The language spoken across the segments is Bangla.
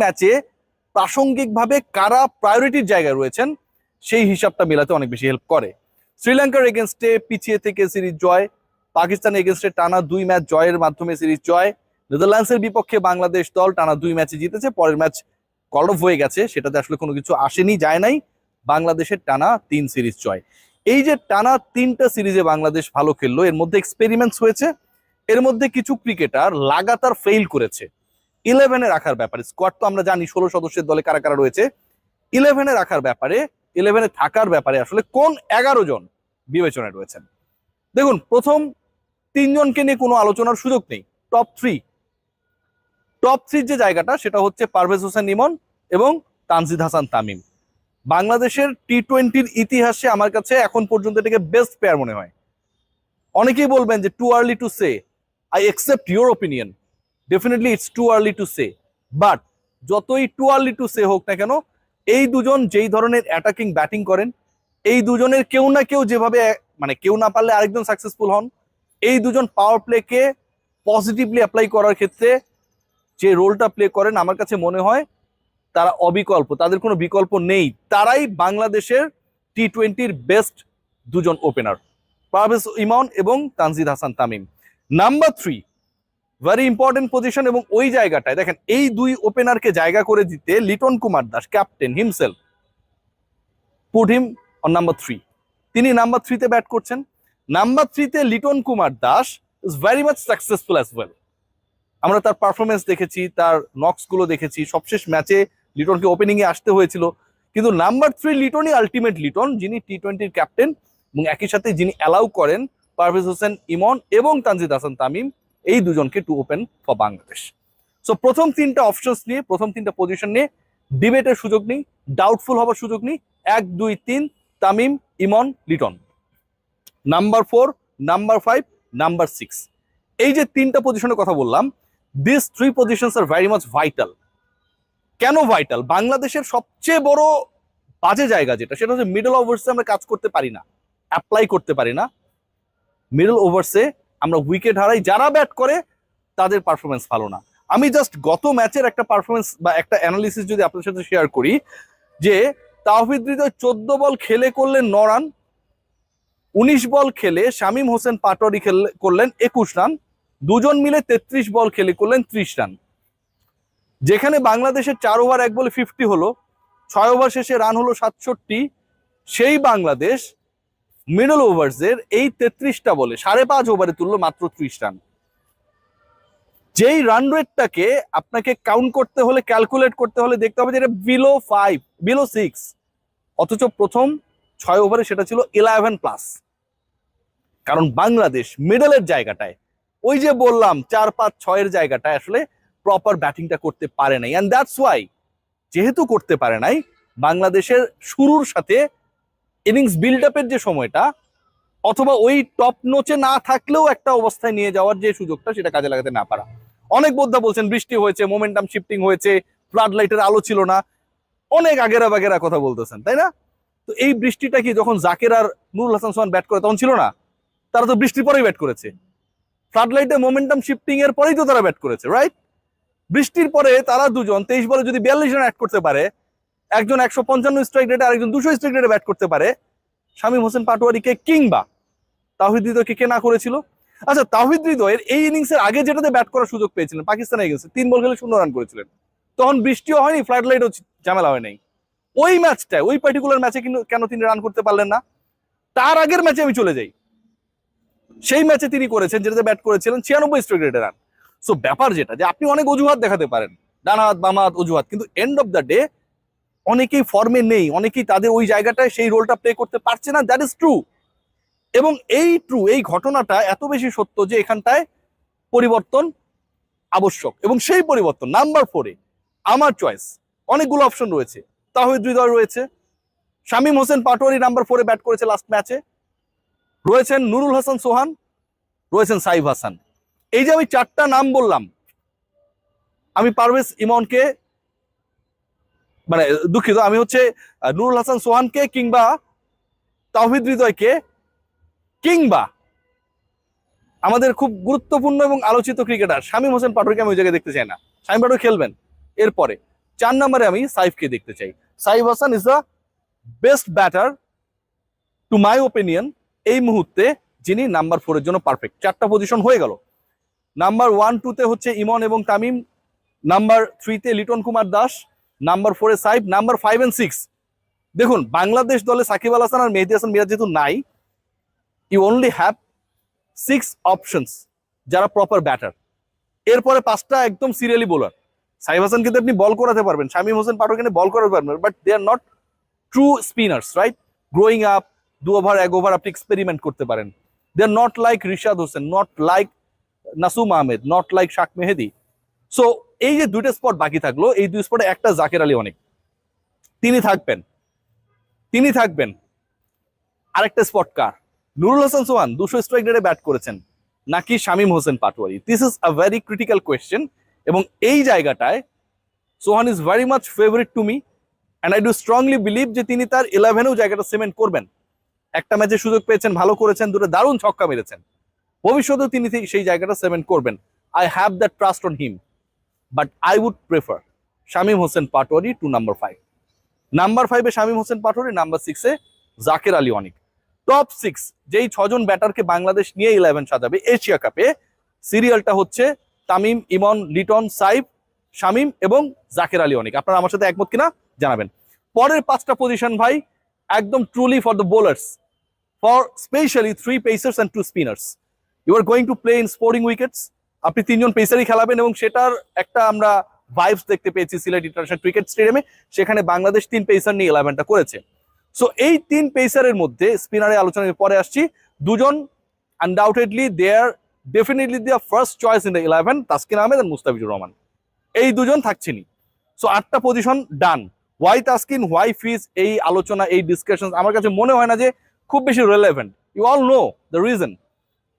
ম্যাচে প্রাসঙ্গিকভাবে কারা প্রায়োরিটির জায়গায় রয়েছেন, সেই হিসাবটা মেলাতে অনেক বেশি হেল্প করে। শ্রীলঙ্কার এগেনস্টে পিছিয়ে থেকে সিরিজ জয়, পাকিস্তান এগেনস্টে টানা দুই ম্যাচ জয়ের মাধ্যমে সিরিজ জয়, নেদারল্যান্ডসের বিপক্ষে বাংলাদেশ দল টানা দুই ম্যাচে জিতেছে, পরের ম্যাচ কল হয়ে গেছে, সেটাতে আসলে কোনো কিছু আসেনি, যায় নাই, বাংলাদেশের টানা তিন সিরিজ জয়। এই যে টানা তিনটা সিরিজে বাংলাদেশ ভালো খেললো, এর মধ্যে এক্সপেরিমেন্টস হয়েছে, এর মধ্যে কিছু ক্রিকেটার লাগাতার ফেইল করেছে। ইলেভেনে রাখার ব্যাপারে স্কোয়াড তো আমরা জানি ষোলো সদস্যের দলে কারা কারা রয়েছে। ইলেভেনে রাখার ব্যাপারে ইলেভেনে থাকার ব্যাপারে আসলে কোন এগারো জন বিবেচনায় রয়েছেন? দেখুন, প্রথম তিনজনকে নিয়ে কোনো আলোচনার সুযোগ নেই। টপ থ্রি টপ থ্রির যে জায়গাটা, সেটা হচ্ছে পারভেজ হোসেন ইমন এবং তানজিদ হাসান তামিম। বাংলাদেশের টি টোয়েন্টির ইতিহাসে আমার কাছে এখন পর্যন্ত এটাকে বেস্ট প্লেয়ার মনে হয়। অনেকেই বলবেন যে too early to say I accept your opinion definitely it's too early to say but যতই টু আর্লি টু সে হোক না কেন, এই দুজন যেই ধরনের অ্যাটাকিং ব্যাটিং করেন, এই দুজনের কেউ না কেউ যেভাবে মানে কেউ না পারলে আরেকজন সাকসেসফুল হন, এই দুজন পাওয়ার প্লেকে পজিটিভলি অ্যাপ্লাই করার ক্ষেত্রে যে রোলটা প্লে করেন, আমার কাছে মনে হয় তারা অবিকল্প, তাদের কোনো বিকল্প নেই। তারাই বাংলাদেশের টি টোয়েন্টির বেস্ট দুজন ওপেনার পারভেজ ইমন এবং Tanzid Hasan Tamim. Number three very important position এবং ওই জায়গাটায়, দেখেন, এই দুই ওপেনারকে জায়গা করে দিতে Liton Kumar Das captain himself put him on number three তিনি নাম্বার থ্রিতে ব্যাট করছেন। নাম্বার থ্রিতে Liton Kumar Das is very much successful as well আমরা তার পারফরমেন্স দেখেছি, তার নক্সগুলো দেখেছি, সবশেষ ম্যাচে লিটনকে ওপেনিংয়ে আসতে হয়েছিল। কিন্তু নাম্বার থ্রি লিটনই আলটিমেট লিটন, যিনি টি টোয়েন্টির ক্যাপ্টেন এবং একই সাথে যিনি অ্যালাউ করেন পারভেজ হোসেন ইমন এবং তানজিদ হাসান তামিম। এই দুজনকে to open for Bangladesh so প্রথম তিনটা অপশনস নিয়ে, প্রথম তিনটা পজিশন নিয়ে ডিবেটের সুযোগ নেই ডাউটফুল হবার সুযোগ নেই। এক, দুই, তিন, Tamim, Emon, Liton. Number four number five number six এই যে তিনটা পজিশনের কথা বললাম this three positions are very much vital কেন ভাইটাল বাংলাদেশের সবচেয়ে বড় বাজে জায়গা যেটা, সেটা হচ্ছে মিডল ওভার্সে আমরা কাজ করতে পারি না অ্যাপ্লাই করতে পারি না। মিডল ওভার্সে আমরা উইকেট হারাই, যারা ব্যাট করে, তাদের পারফরমেন্স ভালো না। আমি জাস্ট গত ম্যাচের একটা পারফরমেন্স বা একটা অ্যানালিসিস যদি আপনার সাথে শেয়ার করি, যে তাওহিদ হৃদয় চোদ্দ বল খেলে করলেন ন রান উনিশ বল খেলে শামীম হোসেন পাটোয়ারি খেললে করলেন একুশ রান দুজন মিলে তেত্রিশ বল খেলে করলেন ত্রিশ রান যেখানে বাংলাদেশের চার ওভার এক বলে ফিফটি হলো, ছয় ওভার শেষে রান হলো সাতষট্টি, সেই বাংলাদেশ মিডল ওভার্সের এই তেত্রিশটা বলে সাড়ে পাঁচ ওভারে তুললো মাত্র ত্রিশ রান যেই রান রেটটাকে আপনাকে কাউন্ট করতে হলে ক্যালকুলেট করতে হলে দেখতে হবে যে এটা বিলো ফাইভ বিলো সিক্স অথচ প্রথম ছয় ওভারে সেটা ছিল ইলেভেন প্লাস কারণ বাংলাদেশ মিডলের জায়গাটায়, ওই যে বললাম চার পাঁচ ছয়ের জায়গাটায় আসলে প্রপার ব্যাটিংটা করতে পারে নাই। অ্যান্ড দ্যাটস ওয়াই যেহেতু করতে পারে নাই, বাংলাদেশের শুরুর সাথে ইনিংস বিল্ড আপের যে সময়টা, অথবা ওই টপ নোচে না থাকলেও একটা অবস্থায় নিয়ে যাওয়ার যে সুযোগটা, সেটা কাজে লাগাতে না পারা। অনেক বোদ্ধা বলছেন, বৃষ্টি হয়েছে মোমেন্টাম শিফটিং হয়েছে ফ্লাড লাইটের আলো ছিল না। অনেক আগেরা বাগেরা কথা বলতেছেন, তাই না? তো এই বৃষ্টিটা কি যখন জাকের আর নুরুল হাসান সোহান ব্যাট করে, তখন ছিল না? তারা তো বৃষ্টির পরেই ব্যাট করেছে। ফ্লাড লাইটে মোমেন্টাম শিফটিং এর পরেই তো তারা ব্যাট করেছে রাইট বৃষ্টির পরে তারা দুজন, তেইশ বলে যদি বিয়াল্লিশ রান অ্যাড করতে পারে একজন একশো পঞ্চান্ন স্ট্রাইক রেটে আরেকজন দুশো স্ট্রাইক রেটে ব্যাট করতে পারে। শামীম হোসেন পাটোয়ারিকে কিংবা তাহিদ হৃদয়কে কে না করেছিল। আচ্ছা তাহিদ হৃদয়ের এই ইনিংসের আগে যেটাতে ব্যাট করার সুযোগ পেয়েছিলেন, পাকিস্তানে গেছে। তিন বল খেলে শূন্য রান করেছিলেন। তখন বৃষ্টিও হয়নি ফ্লাড লাইটও ঝামেলা হয় নাই। ওই ম্যাচটায় ওই পার্টিকুলার ম্যাচে কিন্তু কেন তিনি রান করতে পারলেন না? তার আগের ম্যাচে আমি চলে যাই। সেই ম্যাচে তিনি করেছেন, যেটাতে ব্যাট করেছিলেন ছিয়ানব্বই স্ট্রাইক রেটে রান সো ব্যাপার যেটা যে আপনি অনেক অজুহাত দেখাতে পারেন। ডানাত বামাত অজুহাত। কিন্তু এন্ড অফ দ্য ডে অনেকেই ফর্মে নেই, অনেকেই তাদের ওই জায়গাটায় সেই রোলটা প্লে করতে পারছে না দ্যাট ইজ ট্রু এবং এই ট্রু এই ঘটনাটা এত বেশি সত্য যে এখানটায় পরিবর্তন আবশ্যক। এবং সেই পরিবর্তন নাম্বার ফোরে আমার চয়েস অনেকগুলো অপশন রয়েছে। তাহিদ হৃদয় রয়েছে, শামীম হোসেন পাটোয়ারি নাম্বার ফোরে ব্যাট করেছে লাস্ট ম্যাচে রয়েছেন নুরুল হাসান সোহান, রয়েছেন সাইফ হাসান। এই যে আমি চারটা নাম বললাম, আমি পারভেজ ইমনকে মানে দুঃখিত, আমি হচ্ছে নুরুল হাসান সোহানকে কিংবা তাওহিদ হৃদয়কে কিংবা আমাদের খুব গুরুত্বপূর্ণ এবং আলোচিত ক্রিকেটার শামীম হোসেন পাটোয়ারিকে আমি ওই জায়গায় দেখতে চাই না। শামীম পাটোয়ারি খেলবেন। এরপরে, চার নম্বরে আমি সাইফকে দেখতে চাই। Saif Hasan is the best batter to my opinion এই মুহূর্তে যিনি নাম্বার ফোরের জন্য পারফেক্ট চারটা পজিশন হয়ে গেল। নাম্বার ওয়ান টুতে হচ্ছে ইমন এবং তামিম নাম্বার থ্রিতে লিটন কুমার দাস নাম্বার ফোরে Saif number five and six দেখুন, বাংলাদেশ দলে সাকিব আল হাসান আর মেহেদি হাসান মিরাজ যেহেতু নাই you only have six options যারা প্রপার ব্যাটার এরপরে পাঁচটা একদম সিরিয়ালি বোলার সাইফ হাসান কিন্তু আপনি বল করাতে পারবেন, শামীম হোসেন পাঠক এখানে বল করাতে পারবেন but they are not true spinners right growing up দু ওভার এক ওভার আপনি এক্সপেরিমেন্ট করতে পারেন। They are not like Rishad Hossain not like Nasum Ahmed not like Shak Mahedi. So এই যে দুইটা স্পট বাকি থাকল, এই দুই স্পটে একটা জাকের আলী অনেক। তিনি থাকবেন। তিনি থাকবেন। আরেকটা স্পট কার? নুরুল হাসান সোহান, দুশো স্ট্রাইক রেটে ব্যাট করেছেন। নাকি Shamim Hossain Patwari? This is a very critical question এবং এই জায়গাটায় Sohan is very much favourite to me and I do strongly believe যে তিনি তার ইলেভেনেও জায়গাটা সিমেন্ট করবেন। একটা ম্যাচে সুযোগ পেয়েছেন, ভালো করেছেন, দুটো দারুণ ছক্কা মেরেছেন। ভবিষ্যতেও তিনি সেই জায়গাটা সিমেন্ট করবেন। I have that trust on him but I would prefer Shamim Hossain Patwari to number five number ফাইভে শামীম হোসেন পাটোয়ারি নাম্বার সিক্সে জাকের আলী অনিক টপ সিক্স যেই ছজন ব্যাটারকে বাংলাদেশ নিয়ে ইলেভেন সাজাবে এশিয়া কাপে সিরিয়ালটা হচ্ছে তামিম, ইমন, লিটন, সাইফ, শামীম এবং জাকের আলী অনিক। আপনারা আমার সাথে একমত কিনা জানাবেন। পরের পাঁচটা পজিশন ভাই, একদম truly for the bowlers for specially three pacers and two spinners you are going to play in sporting wickets আপনি তিনজন পেসারই খেলাবেন এবং সেটার একটা আমরা ভাইবস দেখতে পেয়েছি সিলেট ইন্টারন্যাশনাল ক্রিকেট স্টেডিয়ামে সেখানে বাংলাদেশ তিন পেসার নিয়ে ইলেভেনটা করেছে। সো এই তিন পেসারের মধ্যে স্পিনারের আলোচনা পরে আসছি। দুজন undoubtedly they are definitely the first choice in the eleven Taskin Ahmed আর মুস্তাফিজুর রহমান। এই দুজন থাকছেনি সো আটটা position done why Taskin? Why Fizz এই আলোচনা, এই ডিসকাশন আমার কাছে মনে হয় না যে খুব বেশি relevant you all know the reason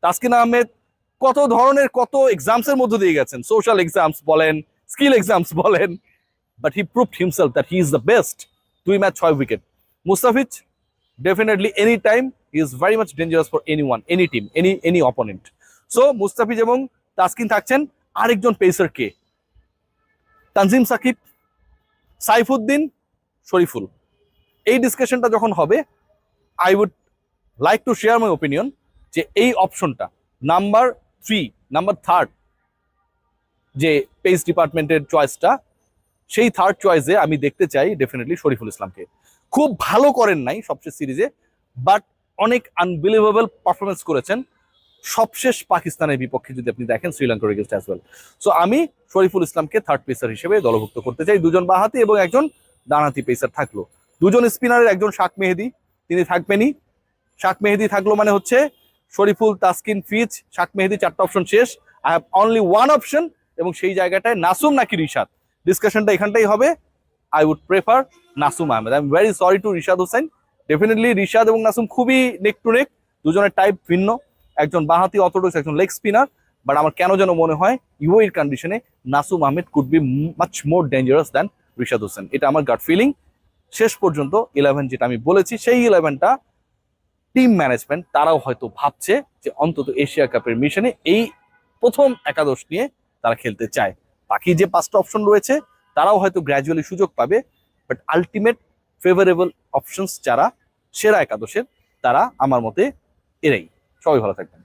Taskin Ahmed কত ধরনের কত এক্সামসের মধ্যে দিয়ে গেছেন? সোশ্যাল এক্সামস বলেন স্কিল এক্সামস বলেন but he proved himself that he is the best দুই ম্যাচ ছয় wicket Mustafiz definitely any time is very much dangerous for any one any team any any opponent so Mustafiz এবং তাসকিন থাকছেন আরেকজন পেসার কে? তানজিম সাকিব, সাইফুদ্দিন, শরীফুল। এই ডিসকাশনটা যখন হবে I would like to share my opinion যে এই অপশনটা নাম্বার থ্রি নাম্বার থার্ড যে পেস ডিপার্টমেন্টের চয়েসটা সেই থার্ড চয়েসে আমি দেখতে চাই ডেফিনেটলি শরীফুল ইসলামকে। খুব ভালো করেন নাই সবশেষ সিরিজে বাট অনেক আনবিলিভেবল পারফরমেন্স করেছেন। সবশেষ পাকিস্তানের বিপক্ষে যদি আপনি দেখেন শ্রীলঙ্কার এগেন্স্ট অ্যাজ ওয়েল সো আমি শরীফুল ইসলামকে থার্ড পেসার হিসেবে দলভুক্ত করতে চাই। দুজন বাহাতি এবং একজন ডানহাতি পেসার থাকল। দুজন স্পিনারের একজন শাক মেহেদি, তিনি থাকবেনই। শাক মেহেদি থাকল মানে হচ্ছে শরীফুল, তাসকিন, ফিজ, শাক মেহেদি চারটা অপশন শেষ। I have only one option এবং সেই জায়গাটায় নাসুম নাকি রিশাদ? ডিসকাশনটা এখানটাই হবে। I would prefer Nasum Ahmed. I am very sorry to Rishad Hossain. Definitely Rishad এবং নাসুম খুবই নেক টু নেক দুজনের টাইপ ভিন্ন। একজন বাঁহাতি অর্থোডক্স একজন লেগ স্পিনার বাট আমার কেন যেন মনে হয় ইউএর কন্ডিশনে Nasum Ahmed could be much more dangerous than Rishad Hossain. এটা আমার গাট ফিলিং শেষ পর্যন্ত ইলেভেন যেটা আমি বলেছি, সেই ইলেভেনটা টিম ম্যানেজমেন্ট তারাও হয়তো ভাবছে যে অন্তত এশিয়া কাপের মিশনে এই প্রথম একাদশ নিয়ে তারা খেলতে চায়। বাকি যে পাঁচটা অপশন রয়েছে, তারাও হয়তো গ্র্যাজুয়ালি সুযোগ পাবে বাট আলটিমেট ফেভারেবল অপশনস যারা, সেরা একাদশের, তারা আমার মতে এরাই। সবাই ভালো থাকবেন।